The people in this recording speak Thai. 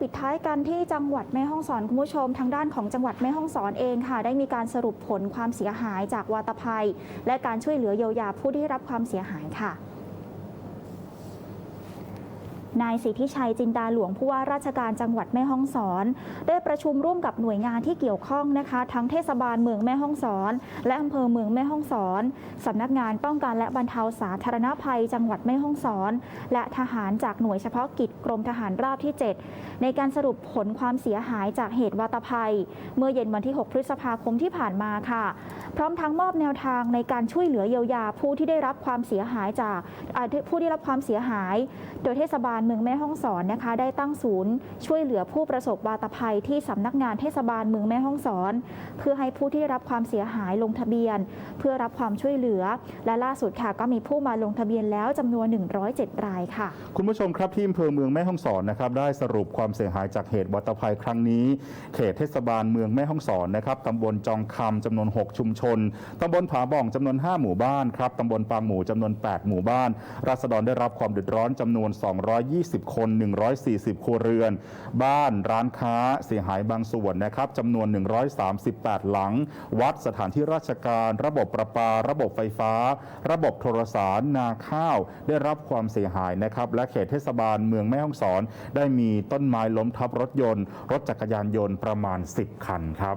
ปิดท้ายกันที่จังหวัดแม่ฮ่องสอนคุณผู้ชม ทางด้านของจังหวัดแม่ฮ่องสอนเองค่ะ ได้มีการสรุปผลความเสียหายจากวาตภัย และการช่วยเหลือเยียวยาผู้ที่รับความเสียหายค่ะ นายสิทธิชัยจินดาหลวงผู้ว่าราชการจังหวัดแม่ฮ่องสอน ได้ประชุมร่วมกับหน่วยงานที่เกี่ยวข้องนะคะ ทั้งเทศบาลเมืองแม่ฮ่องสอน และอำเภอเมืองแม่ฮ่องสอนสำนักงานป้องกันและบรรเทาสาธารณภัย จังหวัดแม่ฮ่องสอน และทหารจากหน่วยเฉพาะกิจกรมทหารราบที่ 7 ในการสรุปผลความเสียหายจากเหตุวาตภัย เมื่อเย็นวันที่ 6 พฤษภาคมที่ผ่านมาค่ะ พร้อมทั้งมอบแนวทางในการช่วยเหลือเยียวยาผู้ที่ได้รับความเสียหายจากผู้ที่รับความเสียหาย โดยเทศบาลเมืองแม่ฮ่องสอนนะคะ ได้ตั้งศูนย์ ช่วยเหลือผู้ประสบวาตภัยที่สำนักงานเทศบาลเมืองแม่ฮ่องสอน เพื่อให้ผู้ที่ได้รับความเสียหายลงทะเบียน เพื่อรับความช่วยเหลือ และล่าสุดค่ะก็มีผู้มาลงทะเบียนแล้วจำนวน 107 รายค่ะ คุณผู้ชมครับที่อำเภอเมืองแม่ฮ่องสอนนะครับได้สรุปความเสียหายจากเหตุวัตภัยครั้งนี้ เขตเทศบาลเมืองแม่ฮ่องสอนนะครับตำบลจองคำจำนวน 6 ชุมชนตำบลผาบ่องจำนวน 5 หมู่บ้านครับตำบลปางหมู่จำนวน 8 หมู่บ้าน ราษฎรได้รับความเดือดร้อนจำนวน 220 คน 140 ครัวเรือน บ้านร้านค้าเสียหายบางส่วนนะครับจำนวน 138 หลัง วัดสถานที่ราชการ ระบบประปา ระบบไฟฟ้า ระบบโทรสารนาข้าว ได้รับความเสียหายนะครับและเขตเทศบาลเมืองแม่ฮ่องสอน ได้มีต้นไม้ล้มทับรถยนต์ รถจักรยานยนต์ประมาณ 10 คันครับ